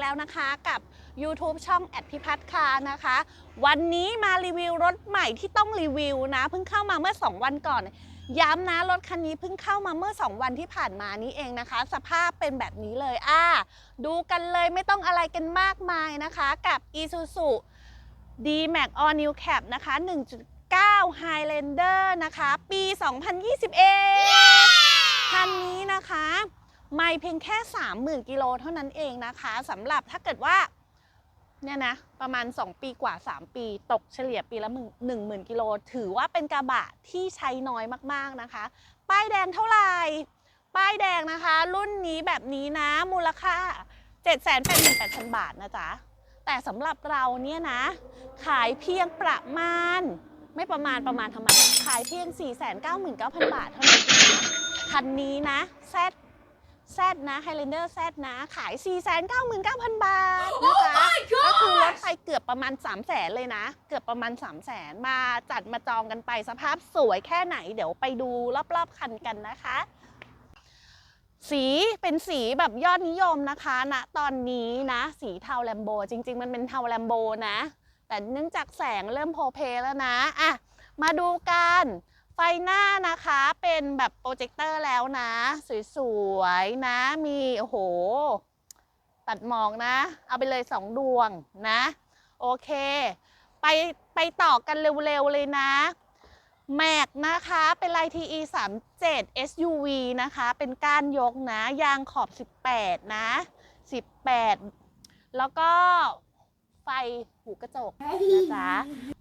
แล้วนะคะกับ YouTube ช่องแอดพิพัฒน์คานะคะ วันนี้มารีวิวรถใหม่ที่ต้องรีวิวนะเพิ่งเข้ามาเมื่อ 2 วันก่อน ย้ำนะรถคันนี้เพิ่งเข้ามาเมื่อ 2 วันที่ผ่านมานี้เองนะคะ สภาพเป็นแบบนี้เลยอ่าดูกันเลยไม่ต้องอะไรกันมากมายนะคะ กับ Isuzu D-Max All New Cap นะคะ 1.9 Highlander นะคะ ปี 2021 คันนี้นะคะ ไม่เพียงแค่ 30,000 กิโลเท่านั้นเองนะคะสำหรับถ้าเกิดว่าเนี่ยนะประมาณ 2 ปีกว่า 3 ปี ตกเฉลี่ยปีละ1 0,000 กิโล ถือว่าเป็นกระบะที่ใช้น้อยมากๆนะคะ ป้ายแดงเท่าไหร่ป้ายแดงนะคะ รุ่นนี้แบบนี้นะมูลค่า 788,000 บาทนะจ๊ะ แต่สำหรับเราเนี่ยนะ ขายเพียงประมาณ ไม่ประมาณประมาณทำไมขายเพียง 499,000 บาทเท่านั้นเองนะ คันนี้นะ Z Z นะ Highlander Z นะ ขาย 499,000 บาทนะจ๊ะก็คือลดไปเกือบประมาณ 3 0 0แสนเลยนะ เกือบประมาณ 3 0 0แสนมาจัดมาจองกันไปสภาพสวยแค่ไหน เดี๋ยวไปดูรอบๆคันกันนะคะ สีเป็นสีแบบยอดนิยมนะคะณตอนนี้นะ สีเทาแลมโบ จริง ๆ มันเป็นเทาแลมโบนะ แต่เนื่องจากแสงเริ่มโพลเพแล้วนะอะมาดูกัน ไฟหน้านะคะเป็นแบบโปรเจคเตอร์แล้วนะ สวยๆ นะมีโอ้โห ตัดหมอกนะ เอาไปเลยสองดวงนะ โอเค ไปไปต่อกันเร็วๆ เลยนะแม็กนะคะเป็นลาย TE 3 7 SUV นะคะ เป็นก้านยกนะ ยางขอบ 18 นะ 18 แล้วก็ไฟหูกระจกนะจ๊ะ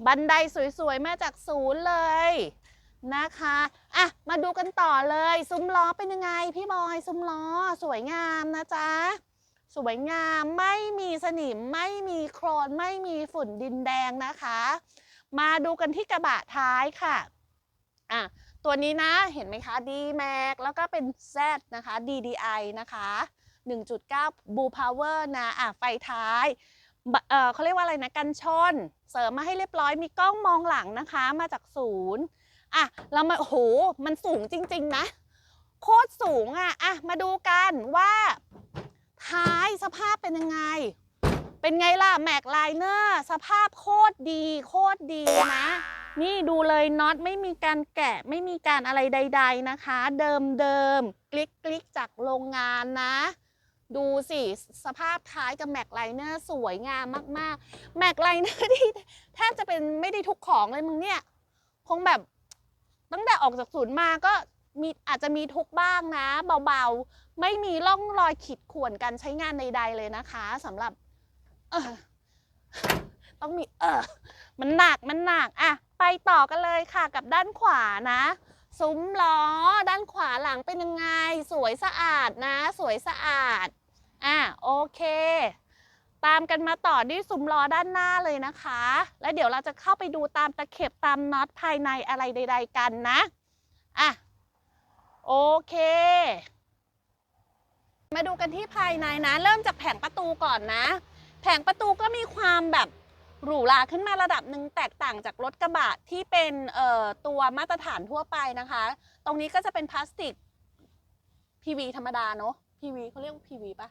บันไดสวยๆ มาจากศูนย์เลย นะคะอะมาดูกันต่อเลยซุ้มล้อเป็นยังไงพี่บอยซุ้มล้อสวยงามนะจ๊ะสวยงามไม่มีสนิมไม่มีโครนไม่มีฝุ่นดินแดงนะคะ มาดูกันที่กระบะท้ายค่ะอะตัวนี้นะเห็นไหมคะ D Max แล้วก็เป็น Z นะคะ DDI นะคะ 1.9 Blue Power นะอะไฟท้ายเออเขาเรียกว่าอะไรนะ กันชน เสริมมาให้เรียบร้อยมีกล้องมองหลังนะคะ มาจากศูนย์ อะเรามาโอ้โหมันสูงจริง ๆ นะ โคตรสูงอะอะมาดูกันว่าท้ายสภาพเป็นยังไง เป็นไงล่ะแม็กไลเนอร์สภาพโคตรดีโคตรดีนะ นี่ดูเลยน็อตไม่มีการแกะไม่มีการอะไรใด ๆนะคะ เดิมเดิมๆกลิกกลิกจากโรงงานนะ ดูสิสภาพท้ายกับแม็กไลเนอร์สวยงามมากๆแม็กไลเนอร์ที่แทบจะเป็นไม่ได้ทุกของเลยมึงเนี่ย คงแบบ ตั้งแต่ออกจากศูนย์มาก็มีอาจจะมีทุกบ้างนะ เบาๆ ไม่มีร่องรอยขีดข่วนการใช้งานใด ๆ เลยนะคะสำหรับเออต้องมีเออมันหนักมันหนักอะไปต่อกันเลยค่ะกับด้านขวานะซุ้มล้อ ด้านขวาหลังเป็นยังไง สวยสะอาดนะ สวยสะอาด อะโอเค ตามกันมาต่อที่ซุ้มล้อด้านหน้าเลยนะคะ แล้วเดี๋ยวเราจะเข้าไปดูตามตะเข็บตามน็อตภายในอะไรใด ๆ กันนะ อะ โอเค มาดูกันที่ภายในนะ เริ่มจากแผงประตูก่อนนะ แผงประตูก็มีความแบบหรูหราขึ้นมาระดับหนึ่งแตกต่างจากรถกระบะที่เป็นตัวมาตรฐานทั่วไปนะคะ ตรงนี้ก็จะเป็นพลาสติก PV ธรรมดาเนอะ PV เขาเรียกว่า PV ปะ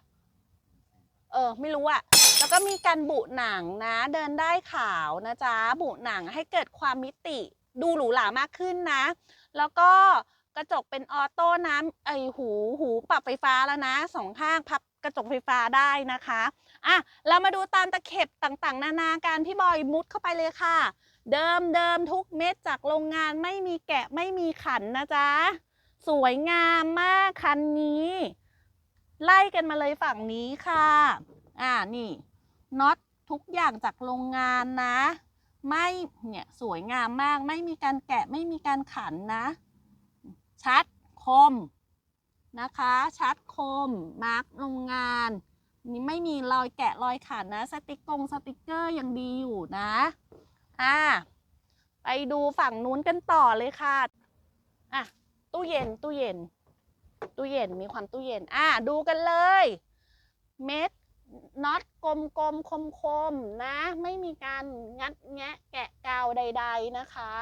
เออไม่รู้อะแล้วก็มีการบุหนังนะ เดินได้ขาวนะจ๊ะบุหนังให้เกิดความมิติดูหรูหรามากขึ้นนะ แล้วก็กระจกเป็นออโต้น้ำไอหูหูปรับไฟฟ้าแล้วนะสองข้างพับกระจกไฟฟ้าได้นะคะอะเรามาดูตามตะเข็บต่างๆ นานาการพี่บอยมุดเข้าไปเลยค่ะ เดิมเดิมทุกเม็ดจากโรงงานไม่มีแกะไม่มีขันนะจ๊ะสวยงามมากคันนี้ ไล่กันมาเลยฝั่งนี้ค่ะ อ่า นี่น็อตทุกอย่างจากโรงงานนะ ไม่เนี่ยสวยงามมาก ไม่มีการแกะไม่มีการขันนะ ชัดคมนะคะ ชัดคม มาร์กโรงงานนี่ไม่มีรอยแกะรอยขันนะ สติกกงสติกเกอร์ยังดีอยู่นะ อ่า ไปดูฝั่งนู้นกันต่อเลยค่ะ อะ ตู้เย็นตู้เย็น ตู้เย็นมีความตู้เย็น อะดูกันเลย เม็ดน็อตกลมกลมคมมๆนะ ไม่มีการงัดแงะแกะกาวใด ๆนะคะ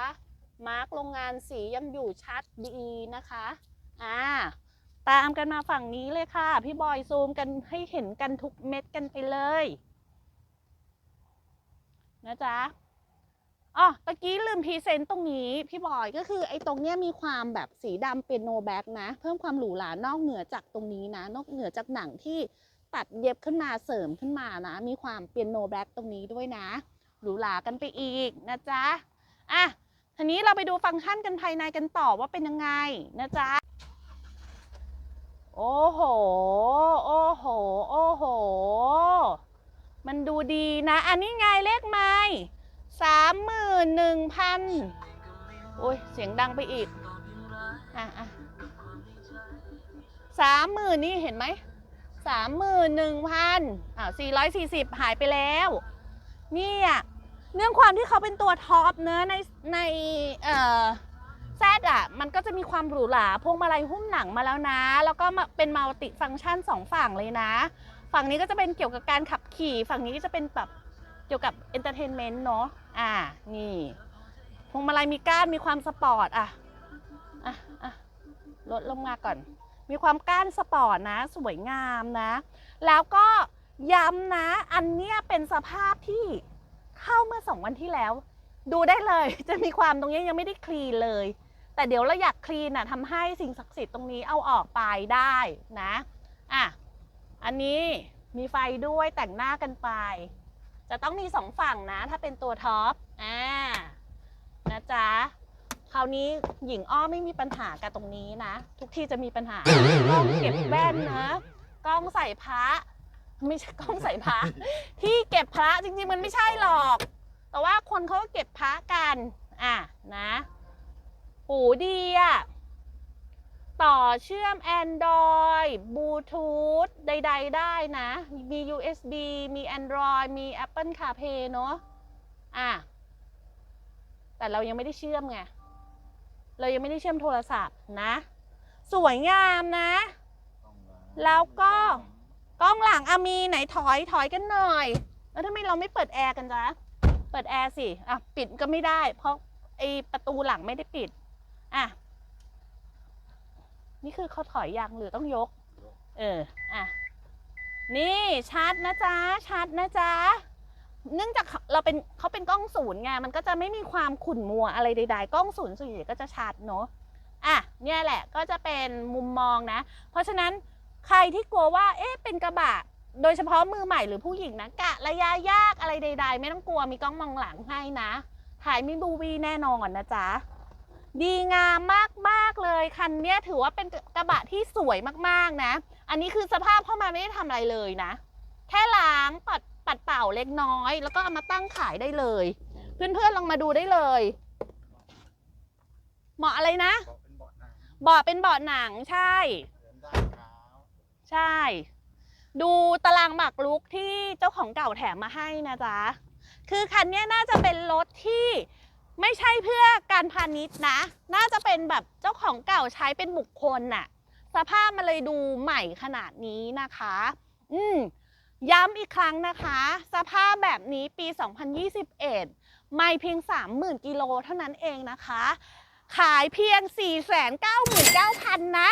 มาร์กโรงงานสียังอยู่ชัดดีนะคะ อ่า ตามกันมาฝั่งนี้เลยค่ะ พี่บอยซูมกันให้เห็นกันทุกเม็ดกันไปเลย นะจ๊ะ อ๋อตะกี้ลืมพรีเซนต์ตรงนี้พี่บอยก็คือไอ้ตรงเนี้ยมีความแบบสีดำเป็นโนแบ็กนะ เพิ่มความหรูหรานอกเหนือจากตรงนี้นะ นอกเหนือจากหนังที่ตัดเย็บขึ้นมาเสริมขึ้นมานะ มีความเป็นโนแบ็กตรงนี้ด้วยนะ หรูหรากันไปอีกนะจ๊ะอะทีนี้เราไปดูฟังก์ชันกันภายในกันต่อว่าเป็นยังไงนะจ๊ะโอ้โห โอ้โห โอ้โห มันดูดีนะ อันนี้ไงเลขไม้ สามหมื่นหนึ่งพันโอ้ย เสียงดังไปอีก อะอะสามหมื่นนี่เห็นไหมสามหมื่นหนึ่งพันอ่าสี่ร้อยสี่สิบหายไปแล้วเนี่ยเนื่องความที่เขาเป็นตัวท็อปเนื้อในในเอ่อแซดอะ มันก็จะมีความหรูหราพวงมาลัยหุ้มหนังมาแล้วนะ แล้วก็มาเป็นมัลติฟังก์ชันสองฝั่งเลยนะ ฝั่งนี้ก็จะเป็นเกี่ยวกับการขับขี่ ฝั่งนี้ก็จะเป็นแบบ เกี่ยวกับเอนเตอร์เทนเมนต์เนาะอ่านี่พวงมาลัยมีก้านมีความสปอร์ตอะอะอะลดลงมาก่อน มีความก้านสปอร์ตนะ สวยงามนะ แล้วก็ย้ำนะ อันเนี้ยเป็นสภาพที่เข้าเมื่อสองวันที่แล้ว ดูได้เลย จะมีความตรงนี้ยังไม่ได้คลีนเลย แต่เดี๋ยวเราอยากคลีนอะทำให้สิ่งศักดิ์สิทธิ์ตรงนี้เอาออกไปได้นะอะอันนี้มีไฟด้วยแต่งหน้ากันไป จะต้องมีสองฝั่งนะ ถ้าเป็นตัวท็อปอ่านะจ๊ะคราวนี้หญิงอ้อไม่มีปัญหากับตรงนี้นะ ทุกที่จะมีปัญหากล้องเก็บแว่นนะกล้องใส่พระไม่ใช่กล้องใส่พระที่เก็บพระจริงๆมันไม่ใช่หรอก แต่ว่าคนเขาก็เก็บพระกัน อะนะ หูดีอะ ต่อเชื่อม Android Bluetooth ใด ๆ ได้นะ มี USB มี Android มี Apple CarPlay เนอะอะแต่เรายังไม่ได้เชื่อมไง เรายังไม่ได้เชื่อมโทรศัพท์นะ สวยงามนะ แล้วก็กล้องหลังอะมีไหนถอยถอยกันหน่อย แล้วทำไมเราไม่เปิดแอร์กันจ๊ะ เปิดแอร์สิ อะ ปิดก็ไม่ได้ เพราะไอประตูหลังไม่ได้ปิด อะ นี่คือเขาถอยยังหรือต้องยก เออ อะ นี่ชัดนะจ๊ะ ชัดนะจ๊ะ เนื่องจากเราเป็นเขาเป็นกล้องศูนย์ไง มันก็จะไม่มีความขุ่นมัวอะไรใด ๆ กล้องศูนย์ส่วนใหญ่ก็จะชัดเนาะ อะ เนี่ยแหละก็จะเป็นมุมมองนะ เพราะฉะนั้นใครที่กลัวว่า เอ๊ะ เป็นกระบะ โดยเฉพาะมือใหม่หรือผู้หญิงนะกะระยะยากอะไรใด ๆ ไม่ต้องกลัว มีกล้องมองหลังให้นะ ถ่ายมีบูวีแน่นอนนะจ๊ะ ดีงามมากๆเลยคันนี้ถือว่าเป็นกระบะที่สวยมากๆนะ อันนี้คือสภาพเข้ามาไม่ได้ทำอะไรเลยนะ แค่ล้างปัดปัดเป่าเล็กน้อย แล้วก็เอามาตั้งขายได้เลย เพื่อนๆลองมาดูได้เลยเหมาะอะไรนะเบาะเป็นเบาะหนังใช่ ใช่ ดูตารางหมากรุกที่เจ้าของเก่าแถมมาให้นะจ๊ะ คือคันนี้น่าจะเป็นรถที่ ไม่ใช่เพื่อการพาณิชย์นะ น่าจะเป็นแบบเจ้าของเก่าใช้เป็นบุคคลน่ะ สภาพมันเลยดูใหม่ขนาดนี้นะคะ อืม ย้ำอีกครั้งนะคะ สภาพแบบนี้ปี 2021 ไม่เพียง 30,000 กิโลเท่านั้นเองนะคะ ขายเพียง 499,000 นะ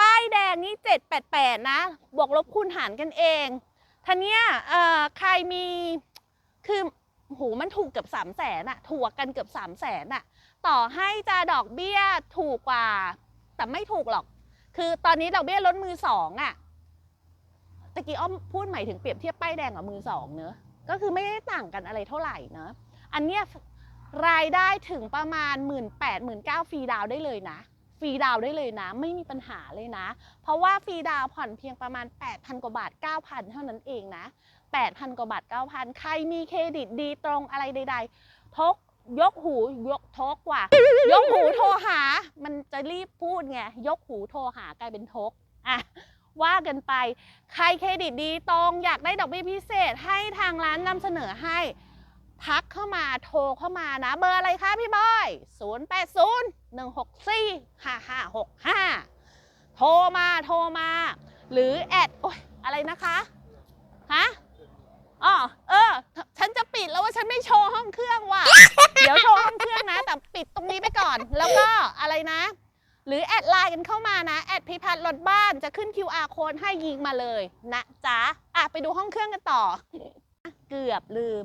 ป้ายแดงนี่ 788 นะ บวกลบคูณหารกันเองท่านี้ยเอ่อใครมีคือ โหมันถูกเกือบ3 0 0แสนอะถูกกันเกือบ3 0 0แสนอะต่อให้จะดอกเบี้ยถูกกว่า แต่ไม่ถูกหรอก คือตอนนี้ดอกเบี้ยลดมือสองอะตะกี้อ้อมพูดหมายถึงเปรียบเทียบป้ายแดงกับมือสองเนอะก็คือไม่ได้ต่างกันอะไรเท่าไหร่เนอะอันเนี้ยรายได้ถึงประมาณ 1 8 0 0 0 0 9ฟรีดาวได้เลยนะ ฟรีดาวได้เลยนะ ไม่มีปัญหาเลยนะ เพราะว่าฟรีดาวผ่อนเพียงประมาณ 8,000 กว่าบาท 9,000 เท่านั้นเองนะ 8,000 กว่าบาท 9,000 ใครมีเครดิตดีตรงอะไรใด ๆ ทกยกหูยกทกว่ะ ยกหูโทรหา มันจะรีบพูดไง ยกหูโทรหากลายเป็นทกอะว่ากันไป ใครเครดิตดีตรงอยากได้ดอกเบี้ยพิเศษให้ทางร้านนำเสนอให้ ทักเข้ามาโทรเข้ามานะ เบอร์อะไรคะพี่บอย 0 8 0 1 6 4 5 5 6 5 โทรมาโทรมา หรือแอดโอ๊ยอะไรนะคะฮะอ๋อเออ ฉันจะปิดแล้วว่าฉันไม่โชว์ห้องเครื่องว่ะ เดี๋ยวโชว์ห้องเครื่องนะ แต่ปิดตรงนี้ไปก่อน แล้วก็อะไรนะ หรือแอดไลน์กันเข้ามานะแอดพิพัฒน์รถบ้านจะขึ้น QR code ให้ยิงมาเลยนะจ๊ะอะไปดูห้องเครื่องกันต่อ เกือบลืม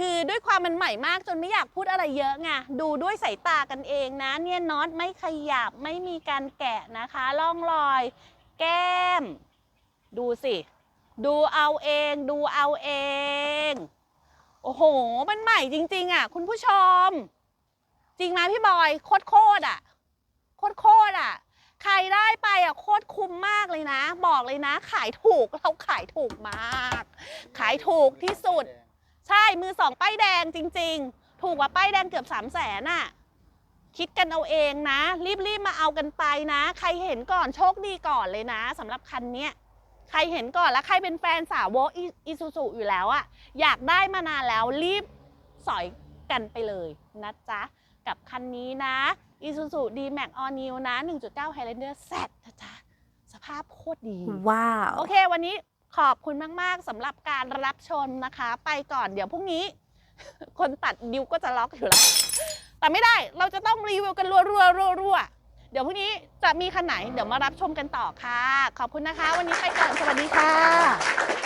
คือด้วยความมันใหม่มากจนไม่อยากพูดอะไรเยอะไงดูด้วยสายตากันเองนะเนี่ยน็อตไม่ขยับไม่มีการแกะนะคะล่องรอย แก้ม ดูสิดูเอาเองดูเอาเอง โอ้โห มันใหม่จริง ๆ อะ คุณผู้ชม จริงไหมพี่บอยโคตรโคตรอะโคตรโคตรอะ ใครได้ไปอะโคตรคุ้มมากเลยนะ บอกเลยนะ ขายถูกเราขายถูกมาก ขายถูกที่สุด ใช่มือสองป้ายแดงจริง ๆ ถูกกว่าป้ายแดงเกือบ3 0 0แสนน่ะคิดกันเอาเองนะ รีบๆมาเอากันไปนะ ใครเห็นก่อนโชคดีก่อนเลยนะสำหรับคันเนี้ยใครเห็นก่อนแล้วใครเป็นแฟนสาวกอีซูซูอยู่แล้วอะอยากได้มานานแล้วรีบสอยกันไปเลยนะจ๊ะ กับคันนี้นะ Isuzu D-Max All New นะ 1.9 Highlander Z นะจ๊ะ สภาพโคตรดี ว้าว โอเค วันนี้ ขอบคุณมาก ๆสำหรับการรับชมนะคะ ไปก่อนเดี๋ยวพรุ่งนี้ คนตัดดิวก็จะล็อกอยู่แล้ว แต่ไม่ได้เราจะต้องรีวิวกันรัวๆรัวๆเดี๋ยวพรุ่งนี้จะมีคันไหน เดี๋ยวมารับชมกันต่อค่ะ ขอบคุณนะคะ วันนี้ไปก่อนสวัสดีค่ะ